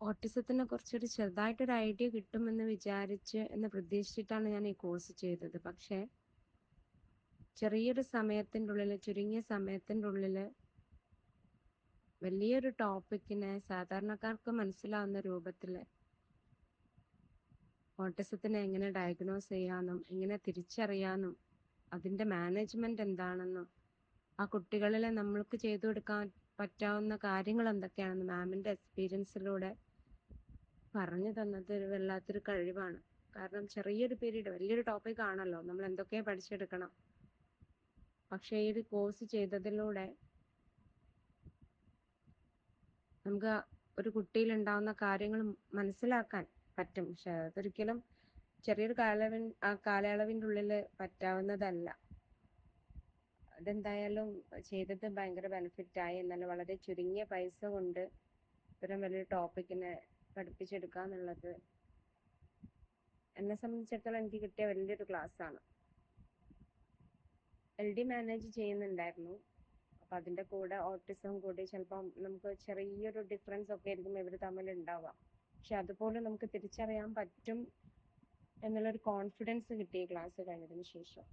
ഓട്ടിസത്തിനെ കുറിച്ചൊരു ചെറുതായിട്ടൊരു ഐഡിയ കിട്ടുമെന്ന് വിചാരിച്ച് എന്ന് പ്രതീക്ഷിച്ചിട്ടാണ് ഞാൻ ഈ കോഴ്സ് ചെയ്തത്. പക്ഷേ ചെറിയൊരു സമയത്തിന്റെ ഉള്ളിൽ ചുരുങ്ങിയ സമയത്തിന്റെ ഉള്ളിൽ വലിയൊരു ടോപ്പിക്കിനെ സാധാരണക്കാർക്ക് മനസ്സിലാവുന്ന രൂപത്തിൽ ഓട്ടിസത്തിനെ എങ്ങനെ ഡയഗ്നോസ് ചെയ്യാമെന്നും എങ്ങനെ തിരിച്ചറിയാമെന്നും അതിന്റെ മാനേജ്മെന്റ് എന്താണെന്നും ആ കുട്ടികളിലെ നമ്മൾക്ക് ചെയ്തു കൊടുക്കാൻ പറ്റാവുന്ന കാര്യങ്ങൾ എന്തൊക്കെയാണെന്ന് മാമിന്റെ എക്സ്പീരിയൻസിലൂടെ പറഞ്ഞു തന്നത് ഒരു വല്ലാത്തൊരു കഴിവാണ്. കാരണം ചെറിയൊരു പീരീഡ് വലിയൊരു ടോപ്പിക് ആണല്ലോ. നമ്മൾ എന്തൊക്കെയോ പഠിച്ചെടുക്കണം? പക്ഷേ ഈ ഒരു കോഴ്സ് ചെയ്തതിലൂടെ നമുക്ക് ഒരു കുട്ടിയിൽ ഉണ്ടാവുന്ന കാര്യങ്ങൾ മനസ്സിലാക്കാൻ പറ്റും. പക്ഷെ അതൊരിക്കലും ചെറിയൊരു കാലയളവിൻ ആ കാലയളവിന്റെ ഉള്ളിൽ പറ്റാവുന്നതല്ല. അതെന്തായാലും ചെയ്തത് ഭയങ്കര ബെനിഫിറ്റായി എന്നാൽ വളരെ ചുരുങ്ങിയ പൈസ കൊണ്ട് ഇത്തരം വലിയ ടോപ്പിക്കിനെ പഠിപ്പിച്ചെടുക്കുക എന്നുള്ളത് എന്നെ സംബന്ധിച്ചിടത്തോളം എനിക്ക് കിട്ടിയ വലിയൊരു ക്ലാസ്സാണ്. എൽ ഡി മാനേജ് ചെയ്യുന്നുണ്ടായിരുന്നു. അപ്പം അതിന്റെ കൂടെ ഓട്ടിസം കൂടി ചിലപ്പം നമുക്ക് ചെറിയൊരു ഡിഫറൻസ് ഒക്കെ ആയിരിക്കും ഇവർ തമ്മിൽ ഉണ്ടാവുക പക്ഷെ അതുപോലെ നമുക്ക് തിരിച്ചറിയാൻ പറ്റും എന്നുള്ളൊരു കോൺഫിഡൻസ് കിട്ടി ക്ലാസ് കഴിഞ്ഞതിന് ശേഷം.